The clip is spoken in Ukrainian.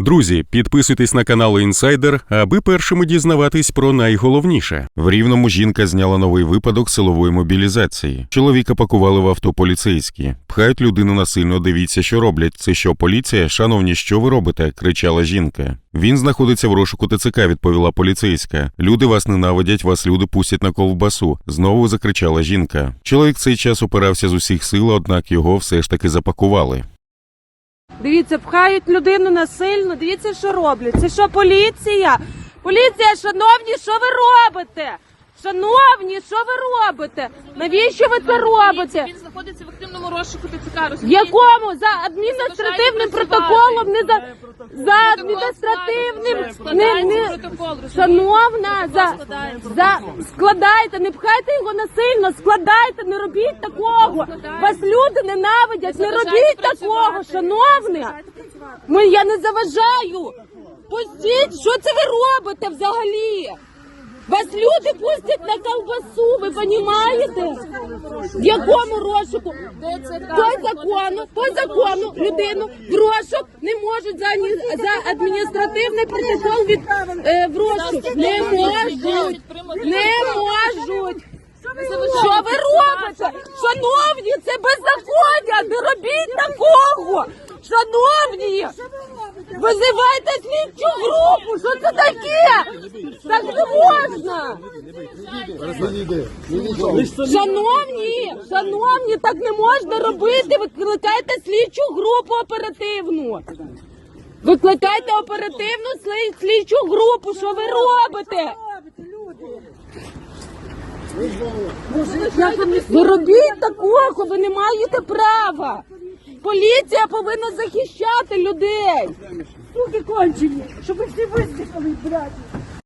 Друзі, підписуйтесь на канал Інсайдер, аби першими дізнаватись про найголовніше. В рівному жінка зняла новий випадок силової мобілізації. Чоловіка пакували в авто поліцейські. Пхають людину насильно. Дивіться, що роблять. Це що поліція? Шановні, що ви робите? кричала жінка. Він знаходиться в розшуку ТЦК, відповіла поліцейська. Люди вас ненавидять, вас люди пустять на ковбасу. Знову закричала жінка. Чоловік цей час опирався з усіх сил, однак його все ж таки запакували. Дивіться, пхають людину насильно. Дивіться, що роблять. Це що, поліція? Поліція, шановні, що ви робите? Шановні, що ви робите? Навіщо ви це робите? Він знаходиться в активному розшуку ТЦК, В розумієте? якому за адміністративним протоколом, не за, за адміністративним не, не протокол, шановна за, за складайте, не пхайте його насильно, складайте, не робіть такого. Вас люди ненавидять, не робіть такого, шановне. Ми я не заважаю. Пустіть, що це ви робите взагалі? Вас люди пустять розумієте? В якому розшуку? По закону, по закону людину в розшук не можуть за, за адміністративний протокол від е, в розшук. Не можуть. Не можуть. Що ви робите? Шановні, це беззаконня! Не робіть такого! Шановні! Визивайте слідчу групу! Що це таке? Так Шановні, шановні, так не можна робити. Викликайте слідчу групу оперативну. Викликайте оперативну слідчу групу. Що ви робите? Ви робіть такого, ви не маєте права. Поліція повинна захищати людей. Суки кончені, щоб всі вистихали, блядь.